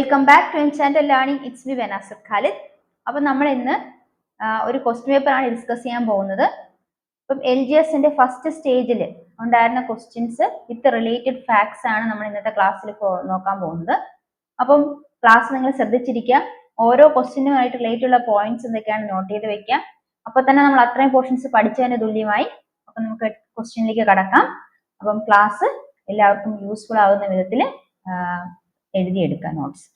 Welcome back to enchanted learning it's me വെനാസർ Khalid അപ്പം നമ്മൾ ഇന്ന് ഒരു ക്വസ്റ്റ്യൻ ആണ് ഡിസ്കസ് ചെയ്യാൻ പോകുന്നത്. അപ്പം എൽ ജി എസിന്റെ ഫസ്റ്റ് സ്റ്റേജിൽ ഉണ്ടായിരുന്ന ക്വസ്റ്റ്യൻസ് വിത്ത് റിലേറ്റഡ് ഫാക്ട്സ് ആണ് നമ്മൾ ഇന്നത്തെ ക്ലാസ്സിൽ നോക്കാൻ പോകുന്നത്. അപ്പം ക്ലാസ് നിങ്ങൾ ശ്രദ്ധിച്ചിരിക്കുക. ഓരോ ക്വസ്റ്റ്യനുമായിട്ട് റിലേറ്റ് ഉള്ള പോയിന്റ്സ് എന്തൊക്കെയാണ് നോട്ട് ചെയ്ത് വെക്കുക. അപ്പൊ തന്നെ നമ്മൾ അത്രയും പോർഷൻസ് പഠിച്ചതിന് തുല്യമായി അപ്പം നമുക്ക് ക്വസ്റ്റ്യനിലേക്ക് കടക്കാം. അപ്പം ക്ലാസ് എല്ലാവർക്കും യൂസ്ഫുൾ ആവുന്ന വിധത്തിൽ എഴുതിയെടുക്കാം നോട്ട്സ്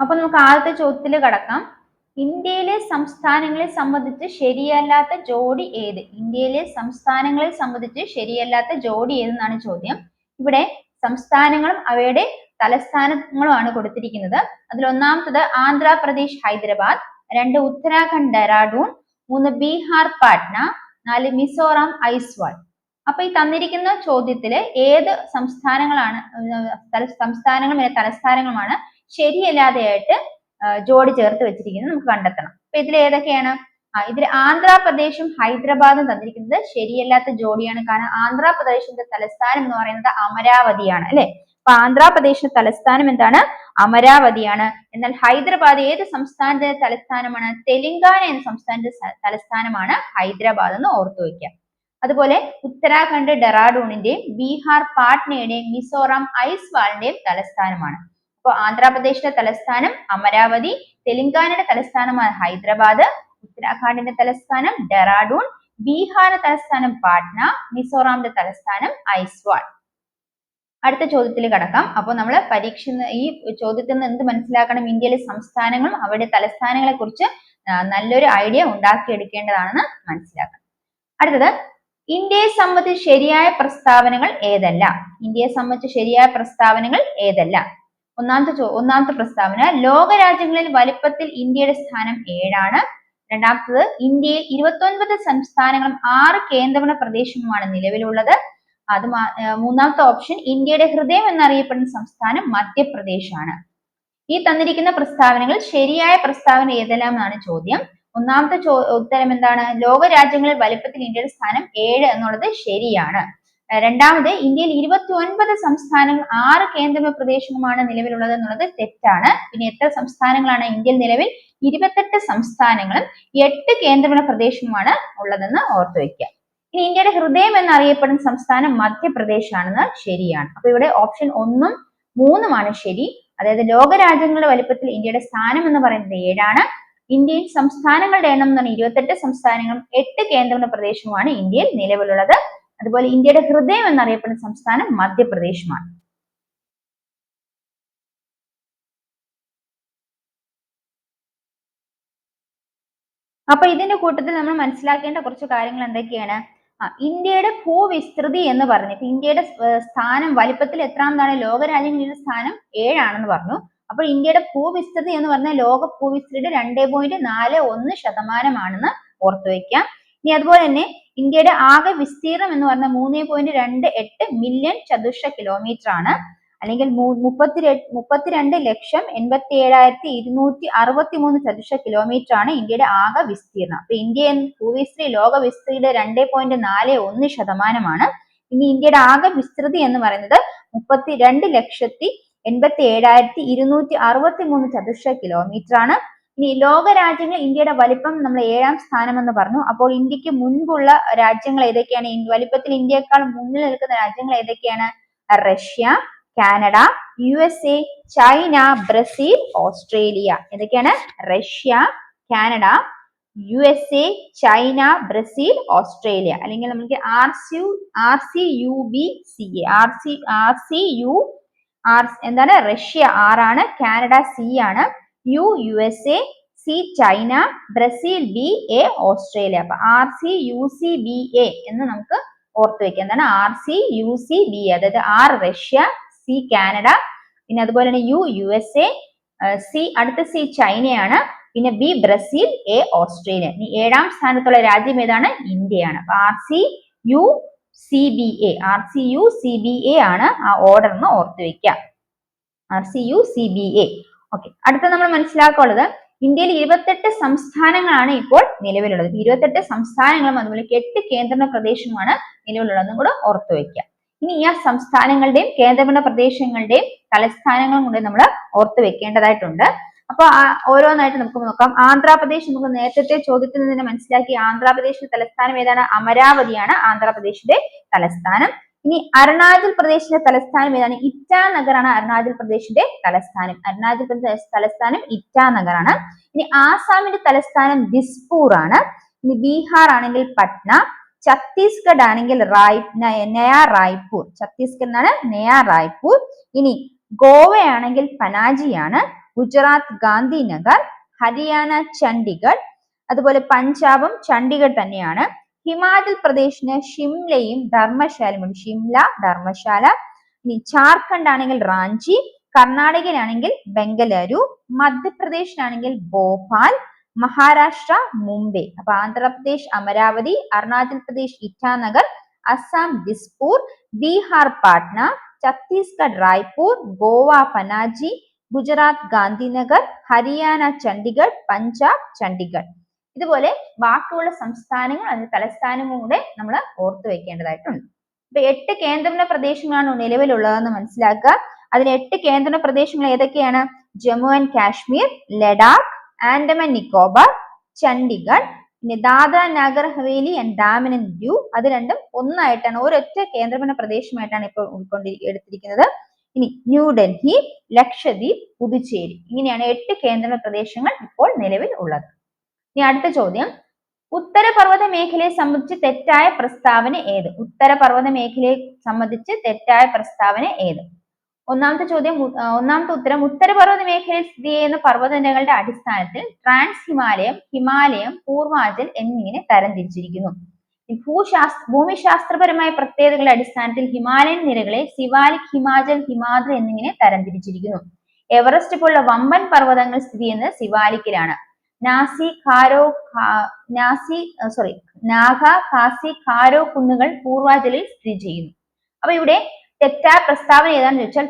അപ്പൊ നമുക്ക് ആദ്യത്തെ ചോദ്യത്തിൽ കടക്കാം. ഇന്ത്യയിലെ സംസ്ഥാനങ്ങളെ സംബന്ധിച്ച് ശരിയല്ലാത്ത ജോഡി ഏത്? ഇന്ത്യയിലെ സംസ്ഥാനങ്ങളെ സംബന്ധിച്ച് ശരിയല്ലാത്ത ജോഡി ഏതെന്നാണ് ചോദ്യം. ഇവിടെ സംസ്ഥാനങ്ങളും അവയുടെ തലസ്ഥാനങ്ങളുമാണ് കൊടുത്തിരിക്കുന്നത്. അതിൽ ഒന്നാമത്തത് ആന്ധ്രാപ്രദേശ് ഹൈദരാബാദ്. രണ്ട് ഉത്തരാഖണ്ഡ് ഡെറാഡൂൺ. മൂന്ന് ബീഹാർ പാട്ന. നാല് മിസോറാം ഐസ്വാൾ. അപ്പൊ ഈ തന്നിരിക്കുന്ന ചോദ്യത്തിൽ ഏത് സംസ്ഥാനങ്ങളാണ് സംസ്ഥാനങ്ങളും പിന്നെ തലസ്ഥാനങ്ങളുമാണ് ശരിയല്ലാതെയായിട്ട് ജോഡി ചേർത്ത് വെച്ചിരിക്കുന്നത് നമുക്ക് കണ്ടെത്തണം. അപ്പൊ ഇതിൽ ഏതൊക്കെയാണ്? ആ ഇതിൽ ആന്ധ്രാപ്രദേശും ഹൈദരാബാദും തന്നിരിക്കുന്നത് ശരിയല്ലാത്ത ജോഡിയാണ്. കാരണം ആന്ധ്രാപ്രദേശിന്റെ തലസ്ഥാനം എന്ന് പറയുന്നത് അമരാവതിയാണ് അല്ലെ? അപ്പൊ ആന്ധ്രാപ്രദേശിന്റെ തലസ്ഥാനം എന്താണ്? അമരാവതിയാണ്. എന്നാൽ ഹൈദരാബാദ് ഏത് സംസ്ഥാനത്തിന്റെ തലസ്ഥാനമാണ്? തെലങ്കാന എന്ന സംസ്ഥാനത്തിന്റെ തലസ്ഥാനമാണ് ഹൈദരാബാദ് എന്ന് ഓർത്തു വയ്ക്കുക അതുപോലെ ഉത്തരാഖണ്ഡ് ഡെറാഡൂണിന്റെയും ബീഹാർ പാട്നയുടെയും മിസോറാം ഐസ്വാളിന്റെയും തലസ്ഥാനമാണ്. അപ്പോൾ ആന്ധ്രാപ്രദേശിന്റെ തലസ്ഥാനം അമരാവതി തെലങ്കാനയുടെ തലസ്ഥാനമാണ് ഹൈദരാബാദ് ഉത്തരാഖണ്ഡിന്റെ തലസ്ഥാനം ഡെറാഡൂൺ ബീഹാറിന്റെ തലസ്ഥാനം പാട്ന മിസോറാമിന്റെ തലസ്ഥാനം ഐസ്വാൾ. അടുത്ത ചോദ്യത്തിൽ കടക്കാം. അപ്പോൾ നമ്മൾ പരീക്ഷ ഈ ചോദ്യത്തിൽ നിന്ന് എന്ത് മനസ്സിലാക്കണം ഇന്ത്യയിലെ സംസ്ഥാനങ്ങളും അവരുടെ തലസ്ഥാനങ്ങളെ കുറിച്ച് നല്ലൊരു ഐഡിയ ഉണ്ടാക്കിയെടുക്കേണ്ടതാണെന്ന് മനസ്സിലാക്കണം അടുത്തത് ഇന്ത്യയെ സംബന്ധിച്ച് ശരിയായ പ്രസ്താവനകൾ ഏതല്ല? ഇന്ത്യയെ സംബന്ധിച്ച് ശരിയായ പ്രസ്താവനകൾ ഏതല്ല? ഒന്നാമത്തെ ഒന്നാമത്തെ പ്രസ്താവന ലോകരാജ്യങ്ങളിൽ വലിപ്പത്തിൽ ഇന്ത്യയുടെ സ്ഥാനം ഏഴാണ്. രണ്ടാമത്തത് ഇന്ത്യയിൽ ഇരുപത്തൊൻപത് സംസ്ഥാനങ്ങളും ആറ് കേന്ദ്രഭരണ പ്രദേശവുമാണ് നിലവിലുള്ളത്. അത് മൂന്നാമത്തെ ഓപ്ഷൻ ഇന്ത്യയുടെ ഹൃദയം എന്നറിയപ്പെടുന്ന സംസ്ഥാനം മധ്യപ്രദേശാണ്. ഈ തന്നിരിക്കുന്ന പ്രസ്താവനകൾ ശരിയായ പ്രസ്താവന ഏതെല്ലാം എന്നാണ് ചോദ്യം. ഒന്നാമത്തെ ഉത്തരം എന്താണ്? ലോകരാജ്യങ്ങളിൽ വലിപ്പത്തിൽ ഇന്ത്യയുടെ സ്ഥാനം ഏഴ് എന്നുള്ളത് ശരിയാണ്. രണ്ടാമത് ഇന്ത്യയിൽ ഇരുപത്തി ഒൻപത് സംസ്ഥാനങ്ങൾ ആറ് കേന്ദ്രഭരണ പ്രദേശങ്ങളുമാണ് നിലവിലുള്ളത് എന്നുള്ളത് തെറ്റാണ്. പിന്നെ എത്ര സംസ്ഥാനങ്ങളാണ് ഇന്ത്യയിൽ നിലവിൽ? ഇരുപത്തെട്ട് സംസ്ഥാനങ്ങളും എട്ട് കേന്ദ്രഭരണ പ്രദേശങ്ങളുമാണ് ഉള്ളതെന്ന് ഓർത്തു വെക്കുക ഇനി ഇന്ത്യയുടെ ഹൃദയം എന്നറിയപ്പെടുന്ന സംസ്ഥാനം മധ്യപ്രദേശ് ആണെന്ന് ശരിയാണ്. അപ്പൊ ഇവിടെ ഓപ്ഷൻ ഒന്നും മൂന്നുമാണ് ശരി. അതായത് ലോകരാജ്യങ്ങളുടെ വലിപ്പത്തിൽ ഇന്ത്യയുടെ സ്ഥാനം എന്ന് പറയുന്നത് ഏഴാണ്. ഇന്ത്യയിൽ സംസ്ഥാനങ്ങളുടെ എണ്ണം എന്ന് പറഞ്ഞാൽ ഇരുപത്തെട്ട് സംസ്ഥാനങ്ങളും എട്ട് കേന്ദ്രഭരണ പ്രദേശവുമാണ് ഇന്ത്യയിൽ നിലവിലുള്ളത്. അതുപോലെ ഇന്ത്യയുടെ ഹൃദയം എന്നറിയപ്പെടുന്ന സംസ്ഥാനം മധ്യപ്രദേശുമാണ്. അപ്പൊ ഇതിന്റെ കൂട്ടത്തിൽ നമ്മൾ മനസ്സിലാക്കേണ്ട കുറച്ച് കാര്യങ്ങൾ എന്തൊക്കെയാണ്? ഇന്ത്യയുടെ ഭൂവിസ്തൃതി എന്ന് പറഞ്ഞു. ഇന്ത്യയുടെ സ്ഥാനം വലിപ്പത്തിൽ എത്രാമതാണ് ലോകരാജ്യങ്ങളുടെ സ്ഥാനം ഏഴാണെന്ന് പറഞ്ഞു. അപ്പോൾ ഇന്ത്യയുടെ ഭൂവിസ്തൃതി എന്ന് പറഞ്ഞാൽ ലോക ഭൂവിസ്തൃതിയുടെ രണ്ടേ പോയിന്റ് നാല് ഒന്ന് ശതമാനമാണെന്ന് ഓർത്തു വെക്കാം. ഇനി അതുപോലെ തന്നെ ഇന്ത്യയുടെ ആകെ വിസ്തീർണം എന്ന് പറഞ്ഞാൽ മൂന്നേ പോയിന്റ് രണ്ട് എട്ട് മില്യൺ ചതുർശ കിലോമീറ്റർ ആണ്. അല്ലെങ്കിൽ മുപ്പത്തി മുപ്പത്തിരണ്ട് ലക്ഷം എൺപത്തി ഏഴായിരത്തി ഇരുന്നൂറ്റി അറുപത്തി മൂന്ന് ചതുർശ കിലോമീറ്റർ ആണ് ഇന്ത്യയുടെ ആകെ വിസ്തീർണം. അപ്പൊ ഇന്ത്യ ഭൂവിസ്തൃതി ലോക വിസ്തൃതിയുടെ രണ്ടേ പോയിന്റ് നാല് ഒന്ന് ശതമാനമാണ്. ഇനി ഇന്ത്യയുടെ ആകെ വിസ്തൃതി എന്ന് പറയുന്നത് മുപ്പത്തി രണ്ട് ലക്ഷത്തി എൺപത്തി ഏഴായിരത്തി ഇരുന്നൂറ്റി അറുപത്തി മൂന്ന് ചതുരശ്ര കിലോമീറ്റർ ആണ്. ഇനി ലോകരാജ്യങ്ങൾ ഇന്ത്യയുടെ വലിപ്പം നമ്മൾ ഏഴാം സ്ഥാനം എന്ന് പറഞ്ഞു. അപ്പോൾ ഇന്ത്യയ്ക്ക് മുൻപുള്ള രാജ്യങ്ങൾ ഏതൊക്കെയാണ്? വലിപ്പത്തിൽ ഇന്ത്യയെക്കാൾ മുന്നിൽ നിൽക്കുന്ന രാജ്യങ്ങൾ ഏതൊക്കെയാണ്? Russia Canada U S A China Brazil Australia. ഏതൊക്കെയാണ്? Russia Canada U S A China Brazil Australia. അല്ലെങ്കിൽ നമുക്ക് R C R C U B C A R C R C U R എന്താണ്? റഷ്യ ആർ ആണ് Canada C ആണ് U U S A C China Brazil B A Australia. അപ്പൊ R C U C B A എന്ന് നമുക്ക് ഓർത്ത് വെക്കാം. എന്താണ്? R C U C B A അതായത് ആർ റഷ്യ സി കാനഡ പിന്നെ അതുപോലെ തന്നെ U U S A C അടുത്ത സി ചൈനയാണ് പിന്നെ ബി ബ്രസീൽ എ ഓസ്ട്രേലിയ. ഇനി ഏഴാം സ്ഥാനത്തുള്ള രാജ്യം ഏതാണ്? ഇന്ത്യയാണ്. അപ്പൊ R C U C B A R C U C B A ആണ് ആ ഓർഡർ എന്ന് ഓർത്തു വെക്കുക R C U C B A okay അടുത്ത നമ്മൾ മനസ്സിലാക്കാനുള്ളത് ഇന്ത്യയിൽ ഇരുപത്തെട്ട് സംസ്ഥാനങ്ങളാണ് ഇപ്പോൾ നിലവിലുള്ളത്. ഇരുപത്തെട്ട് സംസ്ഥാനങ്ങളും അതുപോലെ എട്ട് കേന്ദ്ര പ്രദേശമാണ് നിലവിലുള്ളതെന്നും കൂടെ ഓർത്തു വെക്കുക ഇനി ഈ സംസ്ഥാനങ്ങളുടെയും കേന്ദ്രഭരണ പ്രദേശങ്ങളുടെയും തലസ്ഥാനങ്ങളും കൂടെ നമ്മൾ ഓർത്തു വെക്കേണ്ടതായിട്ടുണ്ട്. അപ്പൊ ഓരോന്നായിട്ട് നമുക്ക് നോക്കാം. ആന്ധ്രാപ്രദേശ് നമുക്ക് നേരത്തെ ചോദ്യത്തിൽ നിന്ന് മനസ്സിലാക്കി. ആന്ധ്രാപ്രദേശിന്റെ തലസ്ഥാനം ഏതാണ്? അമരാവതിയാണ് ആന്ധ്രാപ്രദേശിന്റെ തലസ്ഥാനം. ഇനി അരുണാചൽ പ്രദേശിന്റെ തലസ്ഥാനം ഏതാണ്? ഇറ്റാനഗറാണ് അരുണാചൽ പ്രദേശിന്റെ തലസ്ഥാനം. അരുണാചൽ പ്രദേശ് തലസ്ഥാനം ഇറ്റാനഗറാണ് ഇനി ആസാമിന്റെ തലസ്ഥാനം ദിസ്പൂർ ആണ് ഇനി ബീഹാർ ആണെങ്കിൽ പട്ന ഛത്തീസ്ഗഡ് ആണെങ്കിൽ റായ് നയാ റായ്പൂർ. ഛത്തീസ്ഗഡ് എന്നാണ് നയാ റായ്പൂർ. ഇനി ഗോവയാണെങ്കിൽ പനാജിയാണ് ഗുജറാത്ത് ഗാന്ധിനഗർ ഹരിയാന ചണ്ഡിഗഡ് അതുപോലെ പഞ്ചാബും ചണ്ഡിഗഡ് തന്നെയാണ്. ഹിമാചൽ പ്രദേശിന് ഷിംലയും ധർമ്മശാലയും ഷിംല ധർമ്മശാല ഇനി ജാർഖണ്ഡ് ആണെങ്കിൽ റാഞ്ചി കർണാടകയിലാണെങ്കിൽ ബംഗലൂരു മധ്യപ്രദേശിലാണെങ്കിൽ ഭോപ്പാൽ മഹാരാഷ്ട്ര മുംബൈ. അപ്പൊ ആന്ധ്രാപ്രദേശ് അമരാവതി അരുണാചൽ പ്രദേശ് ഇറ്റാനഗർ അസം ദിസ്പൂർ ബീഹാർ പാട്ന ഛത്തീസ്ഗഡ് റായ്പൂർ ഗോവ പനാജി ഗുജറാത്ത് ഗാന്ധിനഗർ ഹരിയാന ചണ്ഡിഗഡ് പഞ്ചാബ് ചണ്ഡിഗഡ്. ഇതുപോലെ ബാക്കിയുള്ള സംസ്ഥാനങ്ങൾ അതിന്റെ തലസ്ഥാനവും കൂടെ നമ്മൾ ഓർത്തു വെക്കേണ്ടതായിട്ടുണ്ട്. ഇപ്പൊ എട്ട് കേന്ദ്രഭരണ പ്രദേശങ്ങളാണ് നിലവിലുള്ളതെന്ന് മനസ്സിലാക്കുക. അതിൽ എട്ട് കേന്ദ്രഭരണ പ്രദേശങ്ങൾ ഏതൊക്കെയാണ്? ജമ്മു ആൻഡ് കാശ്മീർ ലഡാക്ക് ആൻഡമാൻ നിക്കോബാർ ചണ്ഡിഗഡ് പിന്നെ ദാദ്ര നഗർ ഹവേലി ആൻഡ് ഡാമൻ ആൻഡ് ഡ്യൂ അത് രണ്ടും ഒന്നായിട്ടാണ് ഒരൊറ്റ കേന്ദ്രഭരണ പ്രദേശമായിട്ടാണ് ഇപ്പോൾ ഉൾക്കൊണ്ടി എടുത്തിരിക്കുന്നത്. ഇനി ന്യൂഡൽഹി ലക്ഷദ്വീപ് പുതുച്ചേരി ഇങ്ങനെയാണ് എട്ട് കേന്ദ്രഭരണ പ്രദേശങ്ങൾ ഇപ്പോൾ നിലവിൽ ഉള്ളത്. ഇനി അടുത്ത ചോദ്യം. ഉത്തരപർവത മേഖലയെ സംബന്ധിച്ച് തെറ്റായ പ്രസ്താവന ഏത്? ഉത്തരപർവത മേഖലയെ സംബന്ധിച്ച് തെറ്റായ പ്രസ്താവന ഏത്? ഒന്നാമത്തെ ചോദ്യം ഒന്നാമത്തെ ഉത്തരം ഉത്തരപർവത മേഖലയിൽ സ്ഥിതി ചെയ്യുന്ന പർവതനിരകളുടെ അടിസ്ഥാനത്തിൽ ട്രാൻസ് ഹിമാലയം ഹിമാലയം പൂർവാചൽ എന്നിങ്ങനെ തരംതിരിച്ചിരിക്കുന്നു. ഭൂശാസ്ത്ര ഭൂമിശാസ്ത്രപരമായ പ്രത്യേകതകളുടെ അടിസ്ഥാനത്തിൽ ഹിമാലയൻ നിരകളെ സിവാലിക് ഹിമാചൽ ഹിമാദ്രി എന്നിങ്ങനെ തരംതിരിച്ചിരിക്കുന്നു. എവറസ്റ്റ് പോലുള്ള വമ്പൻ പർവതങ്ങൾ സ്ഥിതി ചെയ്യുന്നത് സിവാലിക്കിലാണ് നാസി ഖാരോ നാസി സോറി നാഗ കാസി ഖാരോ കുന്നുകൾ പൂർവാചലിൽ സ്ഥിതി ചെയ്യുന്നു. അപ്പൊ ഇവിടെ തെറ്റായ പ്രസ്താവന ഏതാണെന്ന് ചോദിച്ചാൽ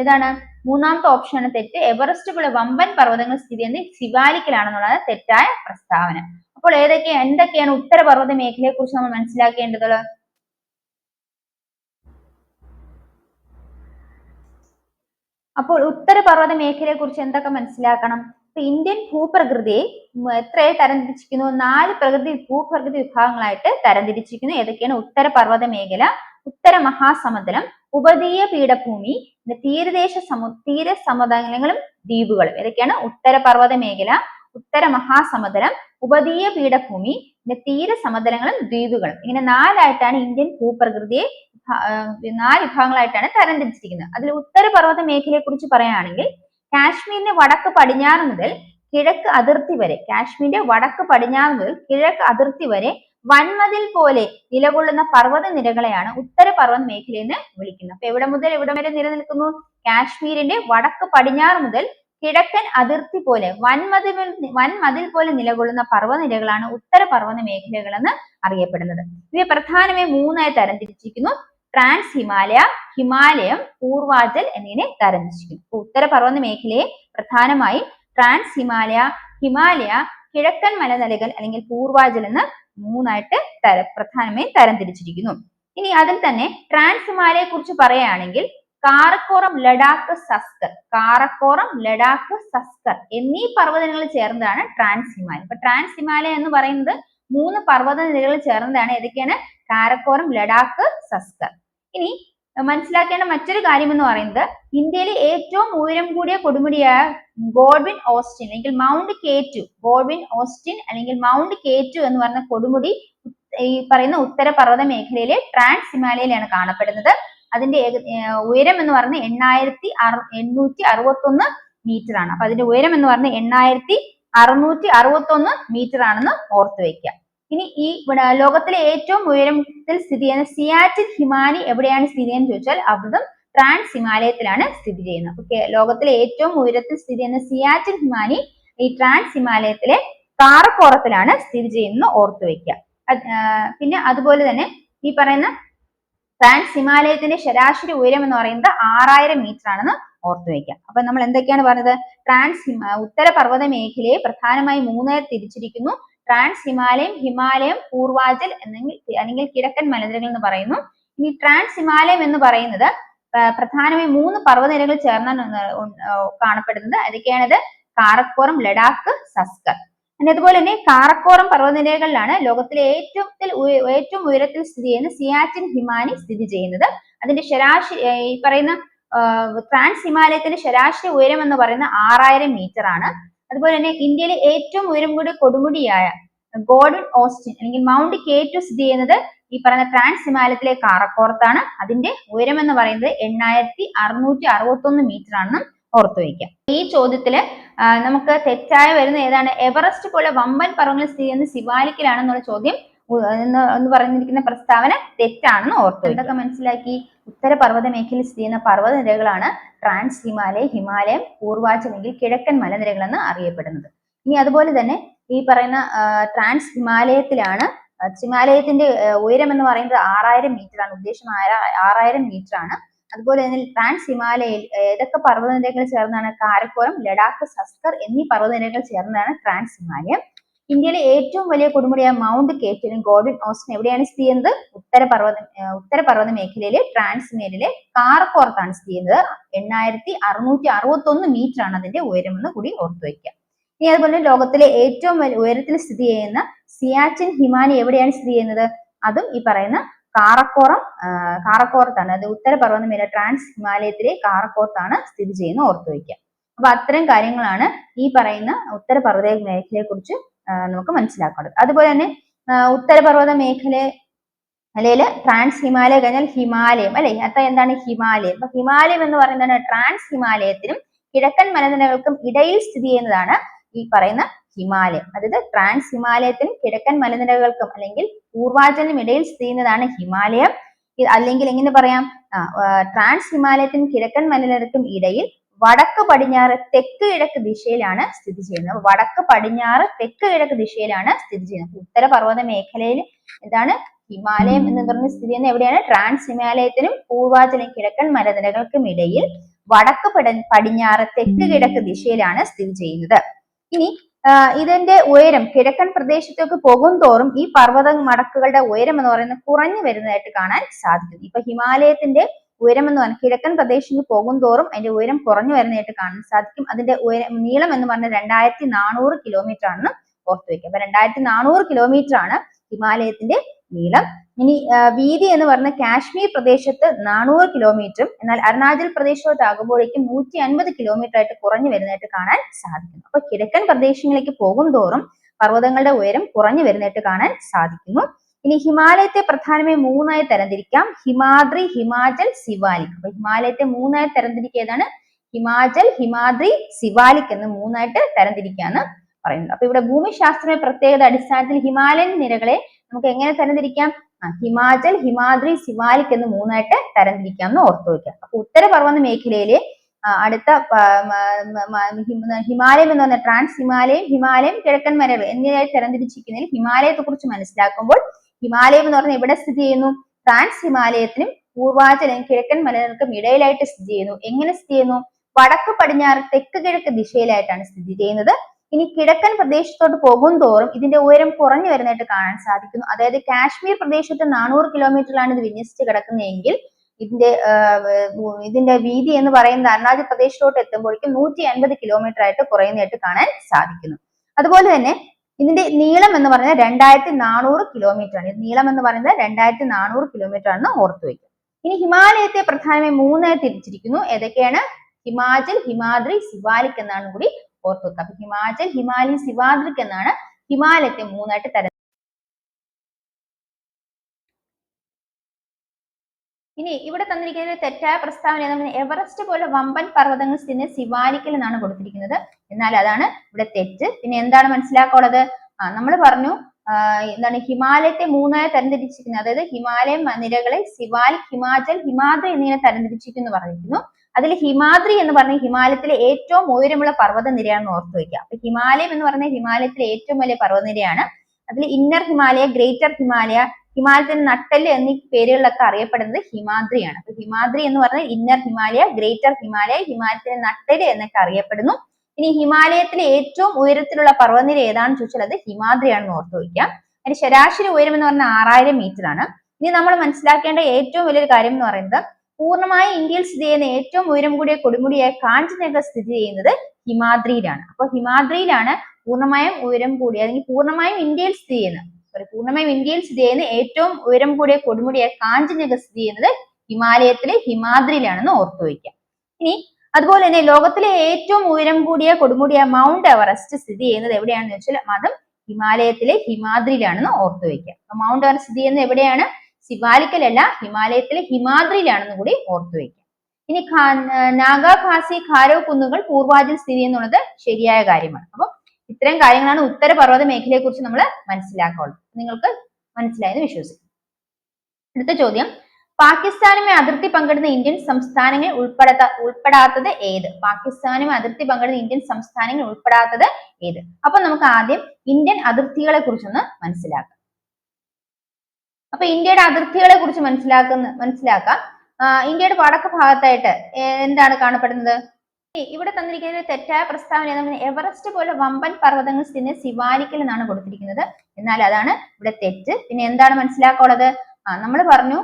ഏതാണ്? മൂന്നാമത്തെ ഓപ്ഷനാണ് തെറ്റ്. എവറസ്റ്റ് പോലെ വമ്പൻ പർവതങ്ങൾ സ്ഥിതി ചെയ്യുന്നത് ശിവാലിക്കലാണെന്നുള്ളത് തെറ്റായ പ്രസ്താവന. അപ്പോൾ ഏതൊക്കെയാണ് എന്തൊക്കെയാണ് ഉത്തരപർവത മേഖലയെ കുറിച്ച് നമ്മൾ മനസ്സിലാക്കേണ്ടത്? അപ്പോൾ ഉത്തരപർവത മേഖലയെ കുറിച്ച് എന്തൊക്കെ മനസ്സിലാക്കണം? ഇന്ത്യൻ ഭൂപ്രകൃതിയെ എത്രയായി തരംതിരിച്ചിരിക്കുന്നു? നാല് പ്രകൃതി ഭൂപ്രകൃതി വിഭാഗങ്ങളായിട്ട് തരംതിരിച്ചിരിക്കുന്നു. ഏതൊക്കെയാണ്? ഉത്തരപർവത മേഖല ഉത്തര മഹാസമുദ്രം ഉപതീയ പീഠഭൂമി തീരദേശ സമു തീര സമുദായങ്ങളും ദ്വീപുകളും. ഏതൊക്കെയാണ് ഉത്തരപർവത മേഖല ഉത്തര മഹാസമുദ്രം ഉപതീയ പീഠഭൂമി തീര സമതലങ്ങളും ദ്വീപുകളും. ഇങ്ങനെ നാലായിട്ടാണ് ഇന്ത്യൻ ഭൂപ്രകൃതിയെ നാല് വിഭാഗങ്ങളായിട്ടാണ് തരംതിരിച്ചിരിക്കുന്നത്. അതിൽ ഉത്തര ഉത്തരപർവത മേഖലയെ കുറിച്ച് പറയുകയാണെങ്കിൽ കാശ്മീരിന്റെ വടക്ക് പടിഞ്ഞാറ് മുതൽ കിഴക്ക് അതിർത്തി വരെ കാശ്മീരിന്റെ വടക്ക് പടിഞ്ഞാറ് മുതൽ കിഴക്ക് അതിർത്തി വരെ വൻമതിൽ പോലെ നിലകൊള്ളുന്ന പർവത നിരകളെയാണ് ഉത്തര പർവത മേഖല എന്ന് വിളിക്കുന്നത്. അപ്പൊ എവിടെ മുതൽ എവിടെ വരെ നിലനിൽക്കുന്നു? കാശ്മീരിന്റെ വടക്ക് പടിഞ്ഞാറ് മുതൽ കിഴക്കൻ അതിർത്തി പോലെ വൻമതിൽ വൻമതിൽ പോലെ നിലകൊള്ളുന്ന പർവനിരകളാണ് ഉത്തര പർവത മേഖലകളെന്ന് അറിയപ്പെടുന്നത്. ഇവയെ പ്രധാനമായും മൂന്നായി തരംതിരിച്ചിരിക്കുന്നു. ട്രാൻസ് ഹിമാലയ ഹിമാലയം പൂർവാചൽ എന്നിങ്ങനെ തരംതിരിച്ചിരിക്കുന്നു. ഉത്തരപർവത മേഖലയെ പ്രധാനമായും ട്രാൻസ് ഹിമാലയ ഹിമാലയ കിഴക്കൻ മലനിരകൾ അല്ലെങ്കിൽ പൂർവാചൽ എന്ന് മൂന്നായിട്ട് തര പ്രധാനമായും തരംതിരിച്ചിരിക്കുന്നു. ഇനി അതിൽ തന്നെ ട്രാൻസ് ഹിമാലയെ കുറിച്ച് പറയുകയാണെങ്കിൽ കാറക്കോറം ലഡാക്ക് സസ്കർ. കാറക്കോറം ലഡാക്ക് സസ്കർ എന്നീ പർവതങ്ങൾ ചേർന്നതാണ് ട്രാൻസ് ഹിമാലയ ഇപ്പൊ ട്രാൻസ് ഹിമാലയ എന്ന് പറയുന്നത് മൂന്ന് പർവത നിരകൾ ചേർന്നതാണ്. ഏതൊക്കെയാണ്? കാരക്കോറം ലഡാക്ക് സസ്കർ. ഇനി മനസ്സിലാക്കേണ്ട മറ്റൊരു കാര്യം എന്ന് പറയുന്നത് ഇന്ത്യയിലെ ഏറ്റവും ഉയരം കൂടിയ കൊടുമുടിയായ ഗോഡ്വിൻ ഓസ്റ്റിൻ അല്ലെങ്കിൽ mount K two Godwin Austen അല്ലെങ്കിൽ മൗണ്ട് കേറ്റു എന്ന് പറഞ്ഞ കൊടുമുടി ഈ പറയുന്ന ഉത്തരപർവത മേഖലയിലെ ട്രാൻസ് ഹിമാലയയിലാണ് കാണപ്പെടുന്നത്. അതിന്റെ ഉയരം എന്ന് പറഞ്ഞ എണ്ണായിരത്തി എണ്ണൂറ്റി അറുപത്തി ഒന്ന് മീറ്റർ ആണ് അപ്പൊ അതിന്റെ ഉയരം എന്ന് പറഞ്ഞ എണ്ണായിരത്തി അറുന്നൂറ്റി അറുപത്തി ഒന്ന് മീറ്റർ ആണെന്ന് ഓർത്തു വെക്കുക ഇനി ഈ ലോകത്തിലെ ഏറ്റവും ഉയരത്തിൽ സ്ഥിതി ചെയ്യുന്ന സിയാറ്റിൻ ഹിമാനി എവിടെയാണ് സ്ഥിതി ചെയ്യുന്നത് ചോദിച്ചാൽ അവിടും ട്രാൻസ് ഹിമാലയത്തിലാണ് സ്ഥിതി ചെയ്യുന്നത്. ഓക്കെ ലോകത്തിലെ ഏറ്റവും ഉയരത്തിൽ സ്ഥിതി ചെയ്യുന്ന സിയാറ്റിൻ ഹിമാനി ഈ ട്രാൻസ് ഹിമാലയത്തിലെ കാറക്കോറത്തിലാണ് സ്ഥിതി ചെയ്യുന്നത് ഓർത്തു വെക്കുക. പിന്നെ അതുപോലെ തന്നെ ഈ പറയുന്ന ട്രാൻസ് ഹിമാലയത്തിന്റെ ശരാശരി ഉയരം എന്ന് പറയുന്നത് ആറായിരം മീറ്റർ ആണെന്ന് ഓർത്തു വയ്ക്കാം അപ്പൊ നമ്മൾ എന്തൊക്കെയാണ് പറഞ്ഞത്? ട്രാൻസ് ഉത്തര പർവത മേഖലയെ പ്രധാനമായി മൂന്നായി തിരിച്ചിരിക്കുന്നു. ട്രാൻസ് ഹിമാലയം ഹിമാലയം പൂർവാചൽ എന്നെങ്കിൽ അല്ലെങ്കിൽ കിഴക്കൻ മലനിരകൾ എന്ന് പറയുന്നു. ഇനി ട്രാൻസ് ഹിമാലയം എന്ന് പറയുന്നത് പ്രധാനമായും മൂന്ന് പർവതനിരകൾ ചേർന്നാണ് കാണപ്പെടുന്നത്. അതൊക്കെയാണത് കാറക്കോറം ലഡാക്ക് സസ്കർ. പിന്നെ അതുപോലെ തന്നെ കാറക്കോറം പർവതനിരകളിലാണ് ലോകത്തിലെ ഏറ്റവും ഏറ്റവും ഉയരത്തിൽ സ്ഥിതി ചെയ്യുന്ന സിയാച്ചിൻ ഹിമാനി സ്ഥിതി ചെയ്യുന്നത്. അതിന്റെ ശരാശരി ഈ പറയുന്ന ട്രാൻസ് ഹിമാലയത്തിന്റെ ശരാശരി ഉയരം എന്ന് പറയുന്ന ആറായിരം മീറ്റർ ആണ്. അതുപോലെ തന്നെ ഇന്ത്യയിലെ ഏറ്റവും ഉയരം കൂടിയ കൊടുമുടിയായ ഗോഡൻ ഓസ്റ്റിൻ അല്ലെങ്കിൽ മൗണ്ട് കെ ടു സ്ഥിതി ചെയ്യുന്നത് ഈ പറയുന്ന ട്രാൻസ് ഹിമാലയത്തിലെ കാറക്കോറത്താണ്. അതിന്റെ ഉയരം എന്ന് പറയുന്നത് എണ്ണായിരത്തി അറുന്നൂറ്റി അറുപത്തി ഒന്ന് മീറ്റർ ആണെന്നും ഓർത്തു വയ്ക്കാം. ഈ ചോദ്യത്തിൽ നമുക്ക് തെറ്റായ വരുന്ന ഏതാണ്? എവറസ്റ്റ് പോലെ വമ്പൻ പർവങ്ങൾ സ്ഥിതി ചെയ്യുന്ന സിവാലിക്കിലാണെന്നുള്ള ചോദ്യം എന്ന് പറഞ്ഞിരിക്കുന്ന പ്രസ്താവന തെറ്റാണെന്ന് ഓർത്തു ഇതൊക്കെ മനസ്സിലാക്കി? ഉത്തരപർവത മേഖലയിൽ സ്ഥിതി ചെയ്യുന്ന പർവത നിരകളാണ് ട്രാൻസ് ഹിമാലയ ഹിമാലയം പൂർവാച്ച അല്ലെങ്കിൽ കിഴക്കൻ മലനിരകൾ എന്ന് അറിയപ്പെടുന്നത്. ഇനി അതുപോലെ തന്നെ ഈ പറയുന്ന ട്രാൻസ് ഹിമാലയത്തിലാണ് ഹിമാലയത്തിന്റെ ഉയരം എന്ന് പറയുന്നത് ആറായിരം മീറ്റർ ആണ്. ഉദ്ദേശം ആറായിരം മീറ്റർ ആണ്. അതുപോലെ തന്നെ ട്രാൻസ് ഹിമാലയയിൽ ഏതൊക്കെ പർവതനിരകൾ ചേർന്നാണ് കാരക്കോറം ലഡാക്ക് സസ്കർ എന്നീ പർവതനിരകൾ ചേർന്നതാണ് ട്രാൻസ് ഹിമാലയം. ഇന്ത്യയിലെ ഏറ്റവും വലിയ കൊടുമുടിയായ മൗണ്ട് കേറ്റിലും ഗോൾഡൻ ഓസ്റ്റിൻ എവിടെയാണ് സ്ഥിതി ചെയ്യുന്നത്? ഉത്തരപർവത ഉത്തരപർവത മേഖലയിലെ ട്രാൻസ്മേലിലെ കാറക്കോറത്താണ് സ്ഥിതി ചെയ്യുന്നത്. എണ്ണായിരത്തി അറുന്നൂറ്റി അറുപത്തി ഒന്ന് മീറ്റർ ആണ് അതിന്റെ ഉയരമെന്ന് കൂടി ഓർത്തു വയ്ക്കുക. ഇനി അതുപോലെ ലോകത്തിലെ ഏറ്റവും വലിയ ഉയരത്തിൽ സ്ഥിതി ചെയ്യുന്ന സിയാച്ചിൻ ഹിമാനി എവിടെയാണ് സ്ഥിതി ചെയ്യുന്നത്? അതും ഈ പറയുന്ന കാറക്കോറം കാറക്കോറത്താണ് അത് ഉത്തരപർവത മേഖല ട്രാൻസ് ഹിമാലയത്തിലെ കാറക്കോറത്താണ് സ്ഥിതി ചെയ്യുന്നത് ഓർത്തു വയ്ക്കുക. അപ്പൊ അത്തരം കാര്യങ്ങളാണ് ഈ പറയുന്ന ഉത്തരപർവത മേഖലയെ കുറിച്ച് നമുക്ക് മനസ്സിലാക്കേണ്ടത് അതുപോലെ തന്നെ ഉത്തരപർവത മേഖല അല്ലെങ്കിൽ ട്രാൻസ് ഹിമാലയ കഴിഞ്ഞാൽ ഹിമാലയം അല്ലെ? അത്ര എന്താണ് ഹിമാലയം? അപ്പൊ ഹിമാലയം എന്ന് പറയുന്നത് ട്രാൻസ് ഹിമാലയത്തിനും കിഴക്കൻ മലനിരകൾക്കും ഇടയിൽ സ്ഥിതി ചെയ്യുന്നതാണ് ഈ പറയുന്ന ഹിമാലയം. അതായത് ട്രാൻസ് ഹിമാലയത്തിനും കിഴക്കൻ മലനിരകൾക്കും അല്ലെങ്കിൽ പൂർവാചലിനും ഇടയിൽ സ്ഥിതി ചെയ്യുന്നതാണ് ഹിമാലയം. അല്ലെങ്കിൽ എങ്ങനെ പറയാം? ട്രാൻസ് ഹിമാലയത്തിനും കിഴക്കൻ മലനിരക്കും ഇടയിൽ വടക്ക് പടിഞ്ഞാറ് തെക്ക് കിഴക്ക് ദിശയിലാണ് സ്ഥിതി ചെയ്യുന്നത്. വടക്ക് പടിഞ്ഞാറ് തെക്ക് കിഴക്ക് ദിശയിലാണ് സ്ഥിതി ചെയ്യുന്നത്. ഉത്തരപർവത മേഖലയിൽ എന്താണ്? ഹിമാലയം എന്ന് പറഞ്ഞ സ്ഥിതി ചെയ്യുന്നത് എവിടെയാണ്? ട്രാൻസ് ഹിമാലയത്തിനും പൂർവാചലും കിഴക്കൻ മലനിരകൾക്കും ഇടയിൽ വടക്ക് പടിഞ്ഞാറ് തെക്ക് കിഴക്ക് ദിശയിലാണ് സ്ഥിതി ചെയ്യുന്നത്. ഇനി ഇതിന്റെ ഉയരം കിഴക്കൻ പ്രദേശത്തേക്ക് പോകും തോറും ഈ പർവത മടക്കുകളുടെ ഉയരം എന്ന് പറയുന്നത് കുറഞ്ഞു വരുന്നതായിട്ട് കാണാൻ സാധിക്കും ഇപ്പൊ ഹിമാലയത്തിന്റെ ഉയരം എന്ന് പറഞ്ഞാൽ കിഴക്കൻ പ്രദേശത്ത് പോകും തോറും അതിന്റെ ഉയരം കുറഞ്ഞു വരുന്നതായിട്ട് കാണാൻ സാധിക്കും. അതിന്റെ ഉയരം നീളം എന്ന് പറഞ്ഞാൽ രണ്ടായിരത്തി നാനൂറ് കിലോമീറ്റർ ആണെന്ന് ഓർത്തു വെക്കുക അപ്പൊ രണ്ടായിരത്തി നാനൂറ് കിലോമീറ്റർ ആണ് ഹിമാലയത്തിന്റെ നീളം. ഇനി വീതി എന്ന് പറഞ്ഞ കാശ്മീർ പ്രദേശത്ത് നാനൂറ് കിലോമീറ്ററും എന്നാൽ അരുണാചൽ പ്രദേശത്താകുമ്പോഴേക്കും നൂറ്റി അൻപത് കിലോമീറ്റർ ആയിട്ട് കുറഞ്ഞു വരുന്നതായിട്ട് കാണാൻ സാധിക്കുന്നു. അപ്പൊ കിഴക്കൻ പ്രദേശങ്ങളിലേക്ക് പോകും തോറും പർവതങ്ങളുടെ ഉയരം കുറഞ്ഞു വരുന്നതായിട്ട് കാണാൻ സാധിക്കുന്നു. ഇനി ഹിമാലയത്തെ പ്രധാനമായും മൂന്നായി തരംതിരിക്കാം. ഹിമാദ്രി ഹിമാചൽ സിവാലിക് അപ്പൊ ഹിമാലയത്തെ മൂന്നായി തരംതിരിക്കുക ഏതാണ്? ഹിമാചൽ ഹിമാദ്രി സിവാലിക് എന്ന് മൂന്നായിട്ട് തരംതിരിക്കാന്ന് പറയുന്നത് അപ്പൊ ഇവിടെ ഭൂമിശാസ്ത്രമായ പ്രത്യേകത അടിസ്ഥാനത്തിൽ ഹിമാലയൻ നിരകളെ നമുക്ക് എങ്ങനെ തരംതിരിക്കാം? ഹിമാചൽ ഹിമാദ്രി സിവാലിക് എന്ന് മൂന്നായിട്ട് തരംതിരിക്കാം എന്ന് ഓർത്തു വയ്ക്കാം അപ്പൊ ഉത്തരപർവത മേഖലയിലെ അടുത്ത ഹിമാലയം എന്ന് പറഞ്ഞ ട്രാൻസ് ഹിമാലയം ഹിമാലയം കിഴക്കൻ മരകൾ എന്നിവയായി തരംതിരിച്ചിരിക്കുന്നതിൽ ഹിമാലയത്തെ കുറിച്ച് മനസ്സിലാക്കുമ്പോൾ ഹിമാലയം എന്ന് പറഞ്ഞാൽ എവിടെ സ്ഥിതി ചെയ്യുന്നു? ട്രാൻസ് ഹിമാലയത്തിനും പൂർവാചലും കിഴക്കൻ മലകൾക്കും ഇടയിലായിട്ട് സ്ഥിതി ചെയ്യുന്നു. എങ്ങനെ സ്ഥിതി ചെയ്യുന്നു? വടക്ക് പടിഞ്ഞാറ് തെക്ക് കിഴക്ക് ദിശയിലായിട്ടാണ് സ്ഥിതി ചെയ്യുന്നത്. ഇനി കിഴക്കൻ പ്രദേശത്തോട്ട് പോകും തോറും ഇതിന്റെ ഉയരം കുറഞ്ഞു വരുന്നതായിട്ട് കാണാൻ സാധിക്കുന്നു. അതായത് കാശ്മീർ പ്രദേശത്ത് നാനൂറ് കിലോമീറ്ററിലാണ് ഇത് വിന്യസിച്ച് കിടക്കുന്നതെങ്കിൽ ഇതിന്റെ ഇതിന്റെ വീതി എന്ന് പറയുന്നത് അരുണാചൽ പ്രദേശത്തോട്ട് എത്തുമ്പോഴേക്കും നൂറ്റി അൻപത് കിലോമീറ്റർ ആയിട്ട് കുറയുന്നതായിട്ട് കാണാൻ സാധിക്കുന്നു. അതുപോലെ തന്നെ ഇതിന്റെ നീളം എന്ന് പറയുന്നത് രണ്ടായിരത്തി നാനൂറ് കിലോമീറ്റർ ആണ് നീളം എന്ന് പറയുന്നത് രണ്ടായിരത്തി നാനൂറ് കിലോമീറ്റർ ആണെന്ന് ഓർത്തു വയ്ക്കും ഇനി ഹിമാലയത്തെ പ്രധാനമായി മൂന്നായി തിരിച്ചിരിക്കുന്നു. ഏതൊക്കെയാണ്? ഹിമാചൽ ഹിമാദ്രി സിവാലിക് എന്നാണ് കൂടി ഓർത്തു വെക്കുക. അപ്പൊ ഹിമാചൽ ഹിമാലി സിവാദ്രിക് എന്നാണ് ഹിമാലയത്തെ മൂന്നായിട്ട് തരം ഇനി ഇവിടെ തന്നിരിക്കുന്ന ഒരു തെറ്റായ പ്രസ്താവന എവറസ്റ്റ് പോലെ വമ്പൻ പർവതങ്ങൾ സ്ഥിതി ശിവാലിക്കൽ എന്നാണ് കൊടുത്തിരിക്കുന്നത്. എന്നാൽ അതാണ് ഇവിടെ തെറ്റ്. പിന്നെ എന്താണ് മനസ്സിലാക്കാനുള്ളത്? ആ നമ്മൾ പറഞ്ഞു എന്താണ് ഹിമാലയത്തെ മൂന്നായി തരംതിരിച്ചിരിക്കുന്നത്. അതായത് ഹിമാലയം നിരകളെ ശിവാൽ ഹിമാചൽ ഹിമാദ്രി എന്നിങ്ങനെ തരംതിരിച്ചിരിക്കുന്നു പറഞ്ഞിരിക്കുന്നു. അതിൽ ഹിമാദ്രി എന്ന് പറഞ്ഞ ഹിമാലയത്തിലെ ഏറ്റവും ഉയരമുള്ള പർവത നിരയാണെന്ന് ഓർത്തു വയ്ക്കുക. അപ്പൊ ഹിമാലയം എന്ന് പറഞ്ഞ ഹിമാലയത്തിലെ ഏറ്റവും വലിയ പർവതനിരയാണ് അതിൽ ഇന്നർ ഹിമാലയ ഗ്രേറ്റർ ഹിമാലയ ഹിമാലയത്തിന്റെ നട്ടൽ എന്നീ പേരുകളിലൊക്കെ അറിയപ്പെടുന്നത് ഹിമാദ്രിയാണ്. അപ്പൊ ഹിമാദ്രി എന്ന് പറഞ്ഞാൽ ഇന്നർ ഹിമാലയ ഗ്രേറ്റർ ഹിമാലയ ഹിമാലയത്തിന്റെ നട്ടൽ എന്നൊക്കെ അറിയപ്പെടുന്നു. ഇനി ഹിമാലയത്തിലെ ഏറ്റവും ഉയരത്തിലുള്ള പർവതനിര ഏതാണെന്ന് ചോദിച്ചാൽ അത് ഹിമാദ്രിയാണെന്ന് ഓർത്തു വയ്ക്കാം അതിന്റെ ശരാശരി ഉയരം എന്ന് പറഞ്ഞാൽ ആറായിരം മീറ്റർ ആണ്. ഇനി നമ്മൾ മനസ്സിലാക്കേണ്ട ഏറ്റവും വലിയൊരു കാര്യം എന്ന് പറയുന്നത് പൂർണമായി ഇന്ത്യയിൽ സ്ഥിതി ചെയ്യുന്ന ഏറ്റവും ഉയരം കൂടിയ കൊടുമുടിയായ കാഞ്ചിനഗർ സ്ഥിതി ചെയ്യുന്നത് ഹിമാദ്രിയിലാണ്. അപ്പൊ ഹിമാദ്രിയിലാണ് പൂർണമായും ഉയരം കൂടിയ അല്ലെങ്കിൽ പൂർണമായും ഇന്ത്യയിൽ സ്ഥിതി ചെയ്യുന്നത് പൂർണമായും ഇന്ത്യയിൽ സ്ഥിതി ചെയ്യുന്ന ഏറ്റവും ഉയരം കൂടിയ കൊടുമുടിയായ കാഞ്ചനജംഗ സ്ഥിതി ചെയ്യുന്നത് ഹിമാലയത്തിലെ ഹിമാദ്രിയിലാണെന്ന് ഓർത്തു വയ്ക്കുക. ഇനി അതുപോലെ തന്നെ ലോകത്തിലെ ഏറ്റവും ഉയരം കൂടിയ കൊടുമുടിയ മൗണ്ട് എവറസ്റ്റ് സ്ഥിതി ചെയ്യുന്നത് എവിടെയാണെന്ന് വെച്ചാൽ അതും ഹിമാലയത്തിലെ ഹിമാദ്രിയിലാണെന്ന് ഓർത്തു വയ്ക്കുക. മൗണ്ട് എവറസ്റ്റ് സ്ഥിതി ചെയ്യുന്നത് എവിടെയാണ്? സിവാലിക്കലല്ല ഹിമാലയത്തിലെ ഹിമാദ്രിയിലാണെന്ന് കൂടി ഓർത്തു വയ്ക്കുക. ഇനി നാഗ ഖാസി ഖാരോ കുന്നുകൾ പൂർവാജിൽ സ്ഥിതി ചെയ്യുന്നുള്ളത് ശരിയായ കാര്യമാണ്. അപ്പം ഇത്തരം കാര്യങ്ങളാണ് ഉത്തരപർവത മേഖലയെ കുറിച്ച് നമ്മൾ മനസ്സിലാക്കുള്ളൂ നിങ്ങൾക്ക് മനസ്സിലായെന്ന് വിശ്വസിക്കും അടുത്ത ചോദ്യം. പാകിസ്ഥാനുമായി അതിർത്തി പങ്കിടുന്ന ഇന്ത്യൻ സംസ്ഥാനങ്ങൾ ഉൾപ്പെടാത്ത ഉൾപ്പെടാത്തത് ഏത്? പാകിസ്ഥാനുമായി അതിർത്തി പങ്കിടുന്ന ഇന്ത്യൻ സംസ്ഥാനങ്ങൾ ഉൾപ്പെടാത്തത് ഏത്? അപ്പൊ നമുക്ക് ആദ്യം ഇന്ത്യൻ അതിർത്തികളെ കുറിച്ചൊന്ന് മനസ്സിലാക്കാം. അപ്പൊ ഇന്ത്യയുടെ അതിർത്തികളെ കുറിച്ച് മനസ്സിലാക്കുന്ന മനസ്സിലാക്കാം. ഇന്ത്യയുടെ വടക്ക് ഭാഗത്തായിട്ട് എന്താണ് കാണപ്പെടുന്നത്? ഇവിടെ തന്നിരിക്കുന്ന തെറ്റായ പ്രസ്താവന എവറസ്റ്റ് പോലെ വമ്പൻ പർവതങ്ങൾ സ്ഥിതി സിവാലിക്കൽ എന്നാണ് കൊടുത്തിരിക്കുന്നത്. എന്നാൽ അതാണ് ഇവിടെ തെറ്റ്. പിന്നെ എന്താണ് മനസ്സിലാക്കുള്ളത് ആ നമ്മൾ പറഞ്ഞു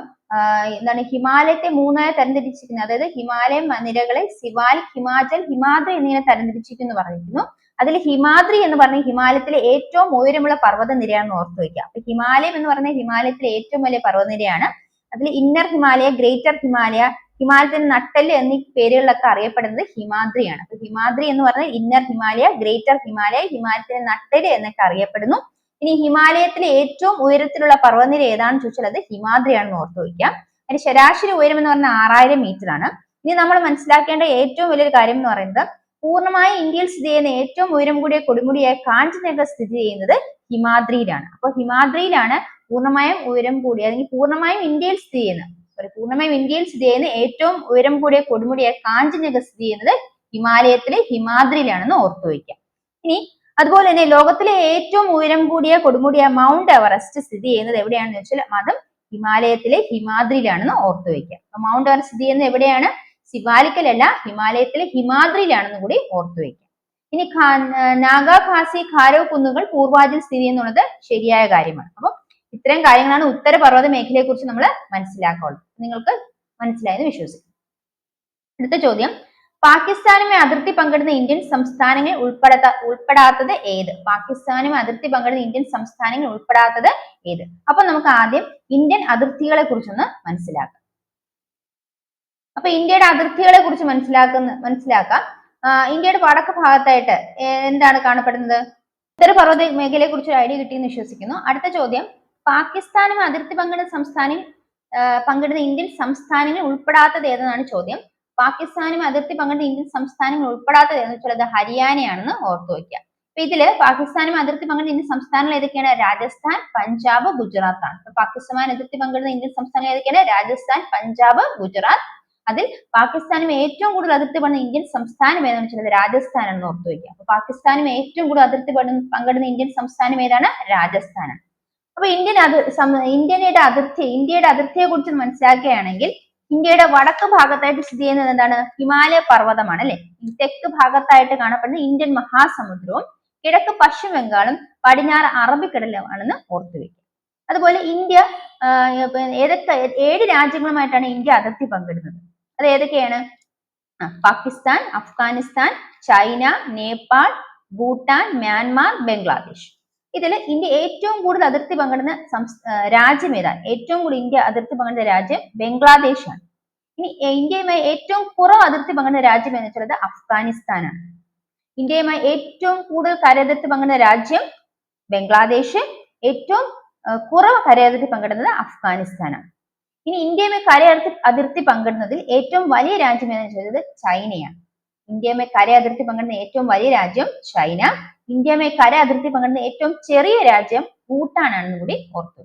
എന്താണ് ഹിമാലയത്തെ മൂന്നായി തരംതിരിച്ചിരിക്കുന്നത്. അതായത് ഹിമാലയം നിരകളെ സിവാൽ ഹിമാചൽ ഹിമാദ്രി എന്നിങ്ങനെ തരംതിരിച്ചിരിക്കുന്നു എന്ന് പറഞ്ഞിരിക്കുന്നു. അതിൽ ഹിമാദ്രി എന്ന് പറഞ്ഞ ഹിമാലയത്തിലെ ഏറ്റവും ഉയരമുള്ള പർവത നിരയാണെന്ന് ഓർത്തു വയ്ക്കുക. അപ്പൊ ഹിമാലയം എന്ന് പറഞ്ഞ ഹിമാലയത്തിലെ ഏറ്റവും വലിയ പർവതനിരയാണ് അതിൽ ഇന്നർ ഹിമാലയ ഗ്രേറ്റർ ഹിമാലയ ഹിമാലയത്തിന്റെ നട്ടൽ എന്നീ പേരുകളിലൊക്കെ അറിയപ്പെടുന്നത് ഹിമാദ്രിയാണ്. അപ്പൊ ഹിമാദ്രി എന്ന് പറഞ്ഞാൽ ഇന്നർ ഹിമാലയ ഗ്രേറ്റർ ഹിമാലയ ഹിമാലയത്തിന്റെ നട്ടൽ എന്നൊക്കെ അറിയപ്പെടുന്നു. ഇനി ഹിമാലയത്തിലെ ഏറ്റവും ഉയരത്തിലുള്ള പർവതനിര ഏതാണെന്ന് ചോദിച്ചാൽ അത് ഹിമാദ്രിയാണെന്ന് ഓർത്തു വയ്ക്കാം. അതിന് ശരാശരി ഉയരം എന്ന് പറഞ്ഞാൽ ആറായിരം മീറ്റർ ആണ്. ഇനി നമ്മൾ മനസ്സിലാക്കേണ്ട ഏറ്റവും വലിയൊരു കാര്യം എന്ന് പറയുന്നത് പൂർണമായി ഇന്ത്യയിൽ സ്ഥിതി ചെയ്യുന്ന ഏറ്റവും ഉയരം കൂടിയ കൊടുമുടിയായ കാഞ്ചനഗർ സ്ഥിതി ചെയ്യുന്നത് ഹിമാദ്രിയിലാണ്. അപ്പോൾ ഹിമാദ്രിയിലാണ് പൂർണമായും ഉയരം കൂടിയ അല്ലെങ്കിൽ പൂർണമായും ഇന്ത്യയിൽ സ്ഥിതി ചെയ്യുന്നത്. പൂർണമായും ഇന്ത്യയിൽ സ്ഥിതി ചെയ്യുന്ന ഏറ്റവും ഉയരം കൂടിയ കൊടുമുടിയായ കാഞ്ചനജംഗ സ്ഥിതി ചെയ്യുന്നത് ഹിമാലയത്തിലെ ഹിമാദ്രിയിലാണെന്ന് ഓർത്തു വയ്ക്കാം. ഇനി അതുപോലെ തന്നെ ലോകത്തിലെ ഏറ്റവും ഉയരം കൂടിയ കൊടുമുടിയ മൗണ്ട് എവറസ്റ്റ് സ്ഥിതി ചെയ്യുന്നത് എവിടെയാണെന്ന് വെച്ചാൽ അതും ഹിമാലയത്തിലെ ഹിമാദ്രിയിലാണെന്ന് ഓർത്തു വയ്ക്കുക അപ്പൊ മൗണ്ട് എവറസ്റ്റ് സ്ഥിതി ചെയ്യുന്നത് എവിടെയാണ്? ശിവാലിക്കലല്ല ഹിമാലയത്തിലെ ഹിമാദ്രിയിലാണെന്ന് കൂടി ഓർത്തു വയ്ക്കുക ഇനി നാഗ ഖാസി ഖാരോ കുന്നുകൾ പൂർവാജിൽ സ്ഥിതി ചെയ്യുന്നുള്ളത് ശരിയായ കാര്യമാണ്. അപ്പൊ ഇത്തരം കാര്യങ്ങളാണ് ഉത്തരപർവത മേഖലയെ കുറിച്ച് നമ്മൾ മനസ്സിലാക്കുള്ളൂ. നിങ്ങൾക്ക് മനസ്സിലായെന്ന് വിശ്വസിക്കും അടുത്ത ചോദ്യം. പാകിസ്ഥാനുമായി അതിർത്തി പങ്കിടുന്ന ഇന്ത്യൻ സംസ്ഥാനങ്ങൾ ഉൾപ്പെടാത്ത ഉൾപ്പെടാത്തത് ഏത്? പാകിസ്ഥാനുമായി അതിർത്തി പങ്കിടുന്ന ഇന്ത്യൻ സംസ്ഥാനങ്ങൾ ഉൾപ്പെടാത്തത് ഏത്? അപ്പൊ നമുക്ക് ആദ്യം ഇന്ത്യൻ അതിർത്തികളെ കുറിച്ചൊന്ന് മനസ്സിലാക്കാം. അപ്പൊ ഇന്ത്യയുടെ അതിർത്തികളെ കുറിച്ച് മനസ്സിലാക്കുന്ന മനസ്സിലാക്കാം. ഇന്ത്യയുടെ വടക്ക് ഭാഗത്തായിട്ട് എന്താണ് കാണപ്പെടുന്നത്? ഉത്തരപർവത മേഖലയെ കുറിച്ച് ഒരു ഐഡിയ കിട്ടിയെന്ന് വിശ്വസിക്കുന്നു. അടുത്ത ചോദ്യം. പാകിസ്ഥാനും അതിർത്തി പങ്കിടുന്ന സംസ്ഥാനം പങ്കിടുന്ന ഇന്ത്യൻ സംസ്ഥാനങ്ങൾ ഉൾപ്പെടാത്തത് ഏതെന്നാണ് ചോദ്യം. പാകിസ്ഥാനും അതിർത്തി പങ്കിടുന്ന ഇന്ത്യൻ സംസ്ഥാനങ്ങൾ ഉൾപ്പെടാത്തത് എന്ന് വെച്ചാൽ അത് ഹരിയാനയാണെന്ന് ഓർത്തു വയ്ക്കുക. അപ്പൊ ഇതിൽ പാകിസ്ഥാനും അതിർത്തി പങ്കിടുന്ന ഇന്ത്യൻ സംസ്ഥാനങ്ങൾ ഏതൊക്കെയാണ്? രാജസ്ഥാൻ പഞ്ചാബ് ഗുജറാത്ത് ആണ്. പാകിസ്ഥാൻ അതിർത്തി പങ്കിടുന്ന ഇന്ത്യൻ സംസ്ഥാനങ്ങൾ ഏതൊക്കെയാണ്? രാജസ്ഥാൻ പഞ്ചാബ് ഗുജറാത്ത്. അതിൽ പാകിസ്ഥാനും ഏറ്റവും കൂടുതൽ അതിർത്തി പങ്കിടുന്ന ഇന്ത്യൻ സംസ്ഥാനം ഏതാണെന്ന് വെച്ചാൽ രാജസ്ഥാൻ എന്ന് ഓർത്തു വയ്ക്കുക. അപ്പൊ പാകിസ്ഥാനും ഏറ്റവും കൂടുതൽ അതിർത്തി പങ്കിടുന്ന ഇന്ത്യൻ സംസ്ഥാനം ഏതാണ്? രാജസ്ഥാനാണ്. അപ്പൊ ഇന്ത്യൻ അത് ഇന്ത്യയുടെ അതിർത്തി ഇന്ത്യയുടെ അതിർത്തിയെ കുറിച്ച് മനസ്സിലാക്കുകയാണെങ്കിൽ ഇന്ത്യയുടെ വടക്ക് ഭാഗത്തായിട്ട് സ്ഥിതി ചെയ്യുന്നത് എന്താണ്? ഹിമാലയ പർവതമാണ് അല്ലെ? തെക്ക് ഭാഗത്തായിട്ട് കാണപ്പെടുന്ന ഇന്ത്യൻ മഹാസമുദ്രവും കിഴക്ക് പശ്ചിമ ബംഗാളും പടിഞ്ഞാറ് അറബിക്കടലും ആണെന്ന് ഓർത്തു വെക്കുക. അതുപോലെ ഇന്ത്യ ഏതൊക്കെ ഏഴ് രാജ്യങ്ങളുമായിട്ടാണ് ഇന്ത്യ അതിർത്തി പങ്കിടുന്നത്. അത് ഏതൊക്കെയാണ്? Pakistan Afghanistan China Nepal Bhutan Myanmar Bangladesh. ഇതിൽ ഇന്ത്യ ഏറ്റവും കൂടുതൽ അതിർത്തി പങ്കിടുന്ന രാജ്യം ഏതാണ് ഏറ്റവും കൂടുതൽ ഇന്ത്യ അതിർത്തി പങ്കിടുന്ന രാജ്യം ബംഗ്ലാദേശ് ആണ് ഇനി ഇന്ത്യയുമായി ഏറ്റവും കുറവ് അതിർത്തി പങ്കിടുന്ന രാജ്യം എന്ന് വെച്ചാൽ അഫ്ഗാനിസ്ഥാനാണ്. ഇന്ത്യയുമായി ഏറ്റവും കൂടുതൽ കരതിർത്തി പങ്കിടുന്ന രാജ്യം ബംഗ്ലാദേശ്. ഏറ്റവും കുറവ് കരയതിർത്തി പങ്കിടുന്നത് അഫ്ഗാനിസ്ഥാനാണ്. ഇനി ഇന്ത്യയുമായി കരയതിർത്തി അതിർത്തി പങ്കിടുന്നതിൽ ഏറ്റവും വലിയ രാജ്യം എന്ന് വെച്ചത് ചൈനയാണ്. ഇന്ത്യയുമായി കര അതിർത്തി പങ്കിടുന്ന ഏറ്റവും വലിയ രാജ്യം ചൈന. ഇന്ത്യയുമായി കര അതിർത്തി പങ്കിടുന്ന ഏറ്റവും ചെറിയ രാജ്യം ഭൂട്ടാനാണെന്ന് കൂടി ഓർത്തു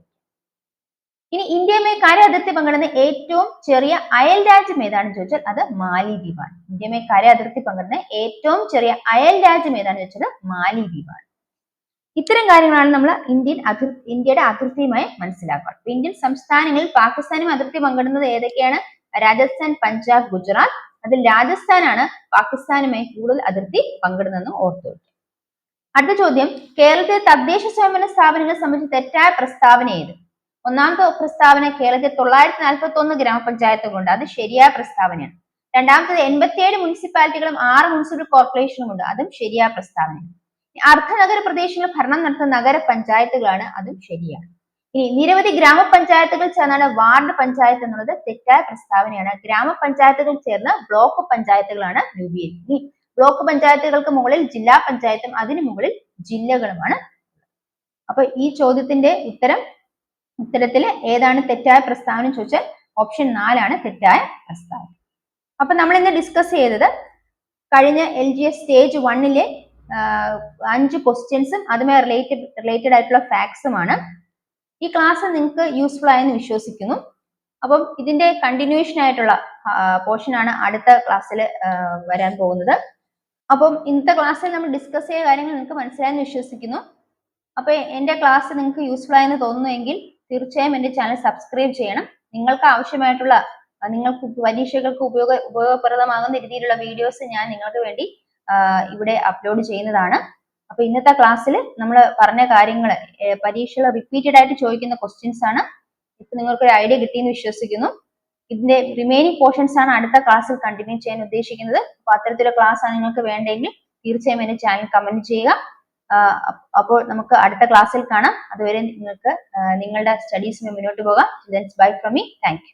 ഇനി ഇന്ത്യയുമായി കര അതിർത്തി പങ്കിടുന്ന ഏറ്റവും ചെറിയ അയൽ രാജ്യം ഏതാണെന്ന് ചോദിച്ചാൽ അത് മാലിദ്വീപാണ്. ഇന്ത്യയുമായി കര അതിർത്തി പങ്കിടുന്ന ഏറ്റവും ചെറിയ അയൽ രാജ്യം ഏതാണെന്ന് ചോദിച്ചത് മാലിദ്വീപാണ്. ഇത്തരം കാര്യങ്ങളാണ് നമ്മൾ ഇന്ത്യൻ അതിർ ഇന്ത്യയുടെ അതിർത്തിയുമായി മനസ്സിലാക്കുക. ഇന്ത്യൻ സംസ്ഥാനങ്ങളിൽ പാകിസ്ഥാനും അതിർത്തി പങ്കിടുന്നത് ഏതൊക്കെയാണ്? രാജസ്ഥാൻ പഞ്ചാബ് ഗുജറാത്ത് അതിൽ രാജസ്ഥാനാണ്. പാകിസ്ഥാനുമായി കൂടുതൽ അതിർത്തി പങ്കിടുന്നതെന്ന് ഓർത്തു അടുത്ത ചോദ്യം കേരളത്തിലെ തദ്ദേശ സ്വയംഭരണ സ്ഥാപനങ്ങളെ സംബന്ധിച്ച് തെറ്റായ പ്രസ്താവന ഏത്? ഒന്നാമത്തെ പ്രസ്താവന കേരളത്തിൽ തൊള്ളായിരത്തി നാൽപ്പത്തി ഒന്ന് ഗ്രാമപഞ്ചായത്തുകളുണ്ട്. അത് ശരിയായ പ്രസ്താവനയാണ്. രണ്ടാമത്തത് എൺപത്തിയേഴ് മുനിസിപ്പാലിറ്റികളും ആറ് മുനിസിപ്പൽ കോർപ്പറേഷനും ഉണ്ട്. അതും ശരിയായ പ്രസ്താവനയാണ്. അർദ്ധനഗര പ്രദേശങ്ങളിൽ ഭരണം നടത്തുന്ന നഗര പഞ്ചായത്തുകളാണ് അതും ശരിയാണ്. ഇനി നിരവധി ഗ്രാമപഞ്ചായത്തുകൾ ചേർന്നാണ് വാർഡ് പഞ്ചായത്ത് എന്നുള്ളത് തെറ്റായ പ്രസ്താവനയാണ്. ഗ്രാമപഞ്ചായത്തുകൾ ചേർന്ന് ബ്ലോക്ക് പഞ്ചായത്തുകളാണ് രൂപീകരിക്കുന്നത്. ബ്ലോക്ക് പഞ്ചായത്തുകൾക്ക് മുകളിൽ ജില്ലാ പഞ്ചായത്തും അതിനു മുകളിൽ ജില്ലകളുമാണ്. അപ്പൊ ഈ ചോദ്യത്തിന്റെ ഉത്തരം ഉത്തരത്തിൽ ഏതാണ് തെറ്റായ പ്രസ്താവന ചോദിച്ചാൽ ഓപ്ഷൻ നാലാണ് തെറ്റായ പ്രസ്താവന. അപ്പൊ നമ്മൾ ഇന്ന് ഡിസ്കസ് ചെയ്തത് കഴിഞ്ഞ എൽ ജി എസ് സ്റ്റേജ് വണ്ണിലെ അഞ്ച് ക്വസ്റ്റ്യൻസും അതുമായി റിലേറ്റഡ് റിലേറ്റഡ് ആയിട്ടുള്ള ഫാക്ട്സുമാണ് ഈ ക്ലാസ് നിങ്ങൾക്ക് യൂസ്ഫുൾ ആയെന്ന് വിശ്വസിക്കുന്നു. അപ്പം ഇതിന്റെ കണ്ടിന്യൂഷൻ ആയിട്ടുള്ള പോർഷൻ ആണ് അടുത്ത ക്ലാസ്സിൽ വരാൻ പോകുന്നത്. അപ്പം ഇന്നത്തെ ക്ലാസ്സിൽ നമ്മൾ ഡിസ്കസ് ചെയ്ത കാര്യങ്ങൾ നിങ്ങൾക്ക് മനസ്സിലായെന്ന് വിശ്വസിക്കുന്നു. അപ്പൊ എന്റെ ക്ലാസ് നിങ്ങൾക്ക് യൂസ്ഫുൾ ആയെന്ന് തോന്നുന്നുവെങ്കിൽ തീർച്ചയായും എന്റെ ചാനൽ സബ്സ്ക്രൈബ് ചെയ്യണം. നിങ്ങൾക്ക് ആവശ്യമായിട്ടുള്ള നിങ്ങൾക്ക് പരീക്ഷകൾക്ക് ഉപയോഗ ഉപയോഗപ്രദമാകുന്ന രീതിയിലുള്ള വീഡിയോസ് ഞാൻ നിങ്ങൾക്ക് വേണ്ടി ഇവിടെ അപ്ലോഡ് ചെയ്യുന്നതാണ്. അപ്പൊ ഇന്നത്തെ ക്ലാസ്സിൽ നമ്മൾ പറഞ്ഞ കാര്യങ്ങൾ പരീക്ഷകൾ റിപ്പീറ്റഡ് ആയിട്ട് ചോദിക്കുന്ന ക്വസ്റ്റ്യൻസ് ആണ്. ഇപ്പൊ നിങ്ങൾക്ക് ഒരു ഐഡിയ കിട്ടിയെന്ന് വിശ്വസിക്കുന്നു. ഇതിന്റെ റിമൈനിങ് പോർഷൻസ് ആണ് അടുത്ത ക്ലാസ്സിൽ കണ്ടിന്യൂ ചെയ്യാൻ ഉദ്ദേശിക്കുന്നത്. അപ്പൊ അത്തരത്തിലുള്ള ക്ലാസ് ആണ് നിങ്ങൾക്ക് വേണ്ടെങ്കിൽ തീർച്ചയായും എന്റെ ചാനൽ കമന്റ് ചെയ്യുക. അപ്പോൾ നമുക്ക് അടുത്ത ക്ലാസ്സിൽ കാണാം. അതുവരെ നിങ്ങൾക്ക് നിങ്ങളുടെ സ്റ്റഡീസിന് മുന്നോട്ട് പോകാം. Bye from me thank